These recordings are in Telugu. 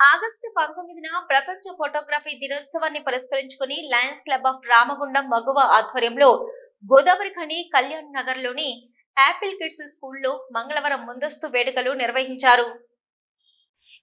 ఆగస్టు పంతొమ్మిదిన ప్రపంచ ఫోటోగ్రఫీ దినోత్సవాన్ని పురస్కరించుకుని లయన్స్ క్లబ్ ఆఫ్ రామగుండం మగువ ఆధ్వర్యంలో గోదావరి ఖని కళ్యాణ్ నగర్లోని యాపిల్ కిడ్స్ స్కూల్లో మంగళవారం ముందస్తు వేడుకలు నిర్వహించారు.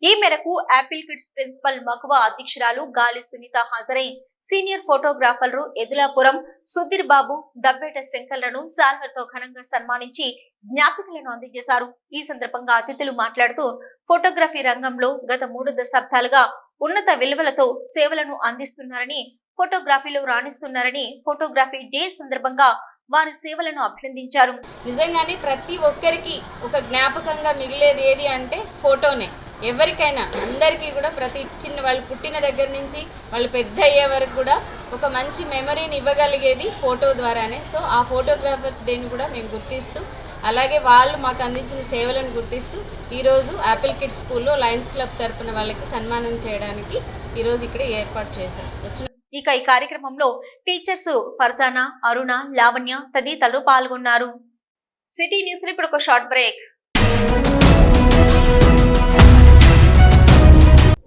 ఈ మేరకు యాపిల్ కిడ్స్ ప్రిన్సిపల్ మగువ అధ్యక్షురాలు గాలి సునీత హాజరై సీనియర్ ఫోటోగ్రాఫర్లు ఎదులాపురం సుధీర్ బాబు దబ్బేట శంకర్లను సాల్వర్తో ఘనంగా సన్మానించి జ్ఞాపికలను అందజేశారు. ఈ సందర్భంగా అతిథులు మాట్లాడుతూ ఫోటోగ్రఫీ రంగంలో గత మూడు దశాబ్దాలుగా ఉన్నత విలువలతో సేవలను అందిస్తున్నారని ఫోటోగ్రఫీలో రాణిస్తున్నారని ఫోటోగ్రఫీ డే సందర్భంగా వారి సేవలను అభినందించారు. నిజంగానే ప్రతి ఒక్కరికి ఒక జ్ఞాపకంగా మిగిలేది ఏది అంటే ఫోటోనే. ఎవరికైనా అందరికీ కూడా ప్రతి చిన్న వాళ్ళు పుట్టిన దగ్గర నుంచి వాళ్ళు పెద్ద అయ్యే వరకు కూడా ఒక మంచి మెమరీని ఇవ్వగలిగేది ఫోటో ద్వారానే. సో ఆ ఫోటోగ్రాఫర్స్ డేని కూడా మేము గుర్తిస్తూ అలాగే వాళ్ళు మాకు అందించిన సేవలను గుర్తిస్తూ ఈరోజు యాపిల్ కిడ్స్ స్కూల్లో లయన్స్ క్లబ్ తరపున వాళ్ళకి సన్మానం చేయడానికి ఈరోజు ఇక్కడ ఏర్పాటు చేశాం వచ్చిన ఇక ఈ కార్యక్రమంలో టీచర్స్ ఫర్జానా అరుణ లావణ్య తదితరులు పాల్గొన్నారు. సిటీ న్యూస్ ఇప్పుడు ఒక షార్ట్ బ్రేక్.